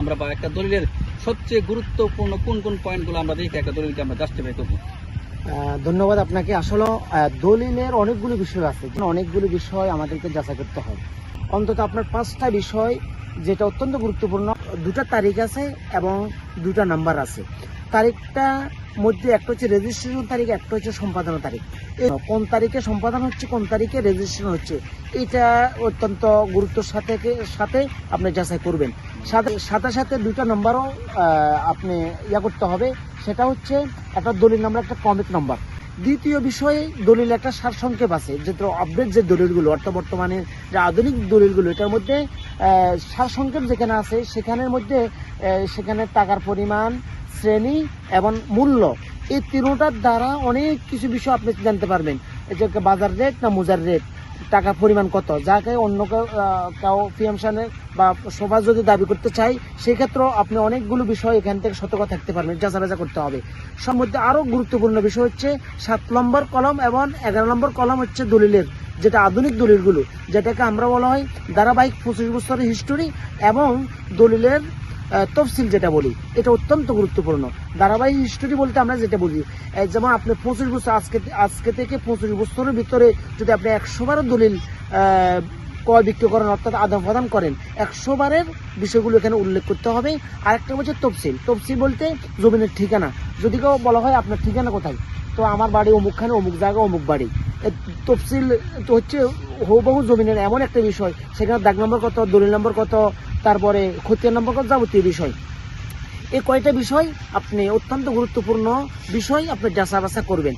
আমরা বা একটা দলিলের সবচেয়ে গুরুত্বপূর্ণ কোন কোন পয়েন্টগুলো আমরা দেখি, একটা দলিলকে আমরা জাস্টিফাই করব ধন্যবাদ আপনাকে। আসলে দলিলের অনেকগুলো বিষয় আছে অনেকগুলো বিষয় আমাদেরকে যাচাই করতে হয়। অন্তত আপনার পাঁচটা বিষয় যেটা অত্যন্ত গুরুত্বপূর্ণ, দুটা তারিখ আছে এবং দুটা নাম্বার আছে। তারিখটা মধ্যে একটা হচ্ছে রেজিস্ট্রেশন তারিখ, একটা হচ্ছে সম্পাদনা তারিখ। কোন তারিখে সম্পাদন হচ্ছে, কোন তারিখে রেজিস্ট্রেশন হচ্ছে, এটা অত্যন্ত গুরুত্বের সাথে সাথে আপনি যাচাই করবেন। সাথে সাথে সাথে দুটা নাম্বারও আপনি ইয়া করতে হবে, সেটা হচ্ছে একটা দলিল নাম্বার, একটা কমিক নাম্বার। দ্বিতীয় বিষয়ে দলিল একটা সারসংক্ষেপ আছে, যে আপডেট যে দলিলগুলো, অর্থাৎ বর্তমানে যে আধুনিক দলিলগুলো, এটার মধ্যে সারসংক্ষেপ যেখানে আছে, সেখানের মধ্যে সেখানে টাকার পরিমাণ, শ্রেণি এবং মূল্য, এই তিনটার দ্বারা অনেক কিছু বিষয় আপনি জানতে পারবেন। এটা বাজার রেট না মোজার রেট টাকার পরিমাণ কত? যাকে অন্য কেউ পিএমশানে বা সভা যদি দাবি করতে চাই সেক্ষেত্রেও আপনি অনেকগুলো বিষয় এখান থেকে সতর্ক থাকতে পারবেন যাচাবাজা করতে হবে। সব মধ্যে আরও গুরুত্বপূর্ণ বিষয় হচ্ছে সাত নম্বর কলম এবং এগারো নম্বর কলম হচ্ছে দলিলের, যেটা আধুনিক দলিলগুলো, যেটাকে আমরা বলা হয় ধারাবাহিক পঁচিশ বছরের হিস্টোরি এবং দলিলের তফসিল যেটা বলি, এটা অত্যন্ত গুরুত্বপূর্ণ। ধারাবাহিক হিস্টোরি বলতে আমরা যেটা বলি যেমন আপনি পঁচিশ বছর আজকে আজকে থেকে পঁচিশ বছরের ভিতরে যদি আপনি একশো বারো দলিল ক্রয় বিক্রি করেন, অর্থাৎ আদান প্রদান করেন একশো বারের বিষয়গুলো এখানে উল্লেখ করতে হবে। আর একটা হচ্ছে তফসিল। তফসিল বলতে জমিনের ঠিকানা। যদি কেউ বলা হয়, আপনার ঠিকানা কোথায়? তো আমার বাড়ি অমুকখানে, অমুক জায়গা অমুক বাড়ি। তফসিল তো হচ্ছে হুবহু জমিনের এমন একটা বিষয়, সেখানে দাগ নম্বর কত, দলিল নম্বর কত, তারপরে খতিয়ান নম্বর কত, যাবতীয় বিষয়। এই কয়টা বিষয় আপনি অত্যন্ত গুরুত্বপূর্ণ বিষয় আপনি যাচা বাছা করবেন।